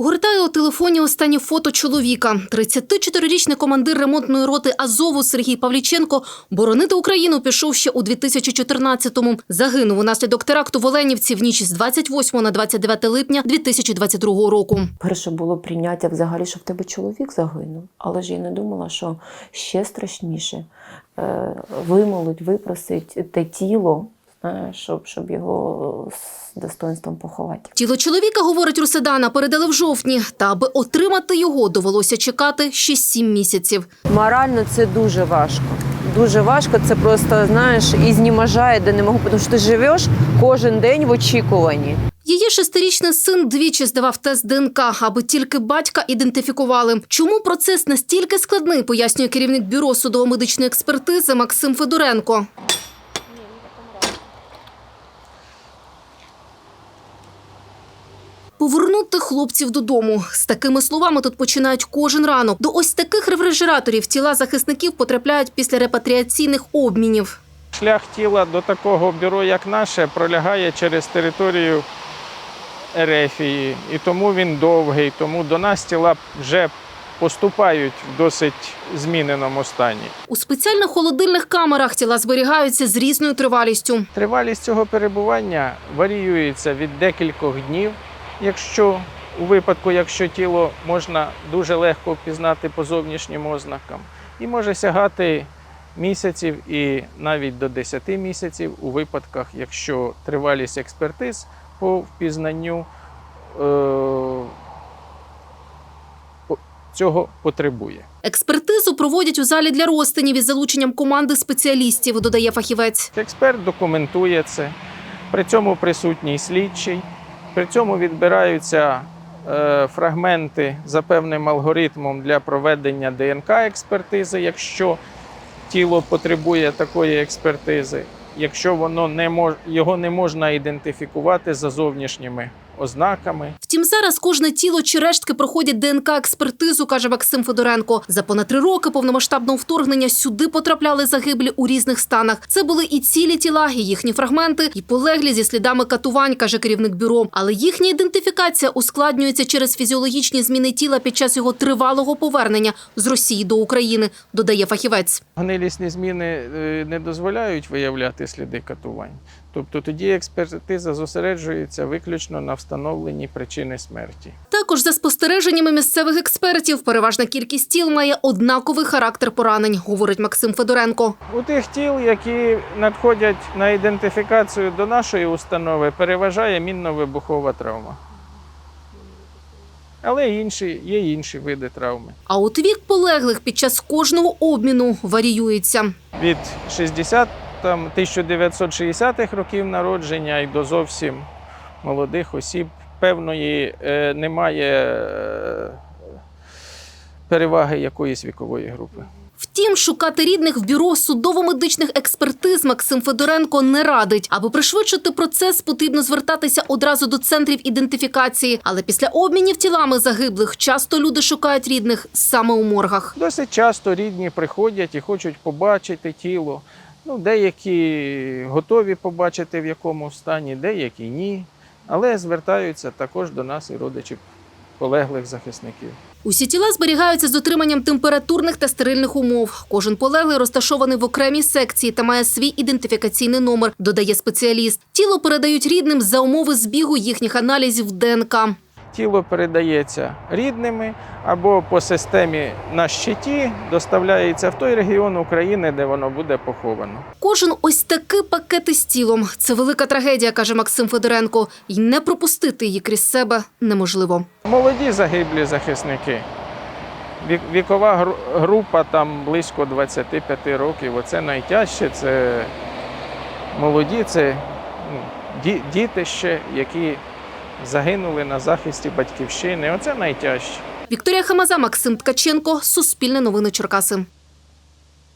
Гортаю у телефоні останнє фото чоловіка. 34-річний командир ремонтної роти Азову Сергій Павліченко боронити Україну пішов ще у 2014-му. Загинув унаслідок теракту в Оленівці в ніч з 28 на 29 липня 2022 року. Перше було прийняття взагалі, що в тебе чоловік загинув, але ж я не думала, що ще страшніше е, вимолить, випросить те тіло, щоб, щоб його з достоинством поховати. Тіло чоловіка, говорить Руседана, передали в жовтні. Та аби отримати його, довелося чекати ще сім місяців. Морально це дуже важко. Дуже важко. Це просто знаєш і знімажає, де не можу, тому що ти живеш кожен день в очікуванні. Її шестирічний син двічі здавав тест ДНК, аби тільки батька ідентифікували. Чому процес настільки складний, пояснює керівник бюро судово-медичної експертизи Максим Федоренко. Повернути хлопців додому. З такими словами тут починають кожен ранок. До ось таких рефрижераторів тіла захисників потрапляють після репатріаційних обмінів. Шлях тіла до такого бюро, як наше, пролягає через територію Ерефії, і тому він довгий. Тому до нас тіла вже поступають в досить зміненому стані. У спеціальних холодильних камерах тіла зберігаються з різною тривалістю. Тривалість цього перебування варіюється від декількох днів, якщо у випадку, якщо тіло можна дуже легко впізнати по зовнішнім ознакам, і може сягати місяців і навіть до 10 місяців у випадках, якщо тривалість експертиз по впізнанню е, цього потребує. Експертизу проводять у залі для розтинів із залученням команди спеціалістів, додає фахівець. Експерт документує це, при цьому присутній слідчий, при цьому відбираються е, фрагменти за певним алгоритмом для проведення ДНК-експертизи, якщо тіло потребує такої експертизи, якщо воно не мож, його не можна ідентифікувати за зовнішніми ознаками. Втім, зараз кожне тіло чи рештки проходять ДНК-експертизу, каже Максим Федоренко. За понад три роки повномасштабного вторгнення сюди потрапляли загиблі у різних станах. Це були і цілі тіла, і їхні фрагменти, і полеглі зі слідами катувань, каже керівник бюро. Але їхня ідентифікація ускладнюється через фізіологічні зміни тіла під час його тривалого повернення з Росії до України, додає фахівець. Гнилісні зміни е, не дозволяють виявляти сліди катувань. Тобто тоді експертиза зосереджується виключно на встановленні причини смерті. Також за спостереженнями місцевих експертів, переважна кількість тіл має однаковий характер поранень, говорить Максим Федоренко. У тих тіл, які надходять на ідентифікацію до нашої установи, переважає мінно-вибухова травма. Але інші, є інші види травми. А от вік полеглих під час кожного обміну варіюється. Від 60 там 1960-х років народження і до зовсім молодих осіб певної е, немає е, переваги якоїсь вікової групи. Втім, шукати рідних в бюро судово-медичних експертиз Максим Федоренко не радить. Аби пришвидшити процес, потрібно звертатися одразу до центрів ідентифікації. Але після обмінів тілами загиблих часто люди шукають рідних саме у моргах. Досить часто рідні приходять і хочуть побачити тіло. Ну, деякі готові побачити в якому стані, деякі ні. Але звертаються також до нас і родичі полеглих захисників. Усі тіла зберігаються з дотриманням температурних та стерильних умов. Кожен полеглий розташований в окремій секції та має свій ідентифікаційний номер, додає спеціаліст. Тіло передають рідним за умови збігу їхніх аналізів ДНК. Тіло передається рідними або по системі на щиті доставляється в той регіон України, де воно буде поховано. Кожен ось такий пакет із тілом. Це велика трагедія, каже Максим Федоренко. І не пропустити її крізь себе неможливо. Молоді загиблі захисники. Вікова група там близько 25 років. Оце найтяжче. Це молоді, це ну, діти ще, які загинули на захисті батьківщини. Оце найтяжче. Вікторія Хамаза, Максим Ткаченко, Суспільне новини Черкаси.